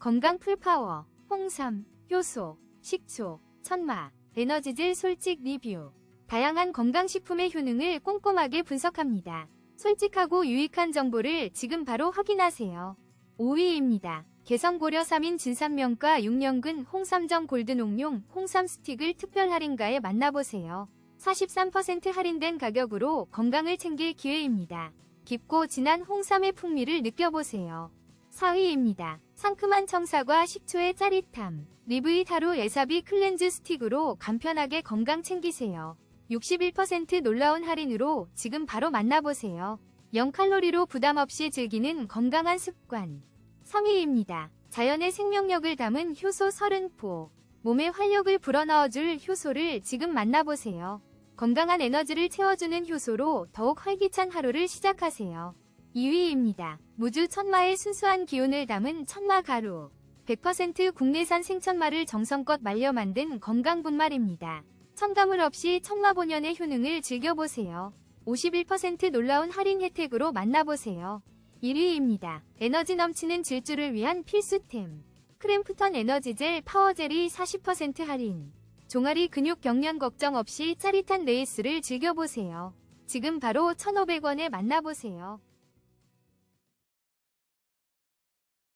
건강 풀파워, 홍삼, 효소, 식초, 천마, 에너지질 솔직 리뷰. 다양한 건강식품의 효능을 꼼꼼하게 분석합니다. 솔직하고 유익한 정보를 지금 바로 확인하세요. 5위입니다. 개성고려 3인 진삼명가 6년근 홍삼정 골드농용 홍삼 스틱을 특별 할인가에 만나보세요. 43% 할인된 가격으로 건강을 챙길 기회입니다. 깊고 진한 홍삼의 풍미를 느껴보세요. 4위입니다. 상큼한 청사과 식초의 짜릿함. 리브잇 하루 에사비 클렌즈 스틱으로 간편하게 건강 챙기세요. 61% 놀라운 할인으로 지금 바로 만나보세요. 0칼로리로 부담 없이 즐기는 건강한 습관. 3위입니다. 자연의 생명력을 담은 효소 30포. 몸에 활력을 불어넣어줄 효소를 지금 만나보세요. 건강한 에너지를 채워주는 효소로 더욱 활기찬 하루를 시작하세요. 2위입니다. 무주 천마의 순수한 기운을 담은 천마 가루. 100% 국내산 생천마를 정성껏 말려 만든 건강 분말입니다. 첨가물 없이 천마 본연의 효능을 즐겨보세요. 51% 놀라운 할인 혜택으로 만나보세요. 1위입니다. 에너지 넘치는 질주를 위한 필수템. 크램프턴 에너지젤 파워젤이 40% 할인. 종아리 근육 경련 걱정 없이 짜릿한 레이스를 즐겨보세요. 지금 바로 1,500원에 만나보세요.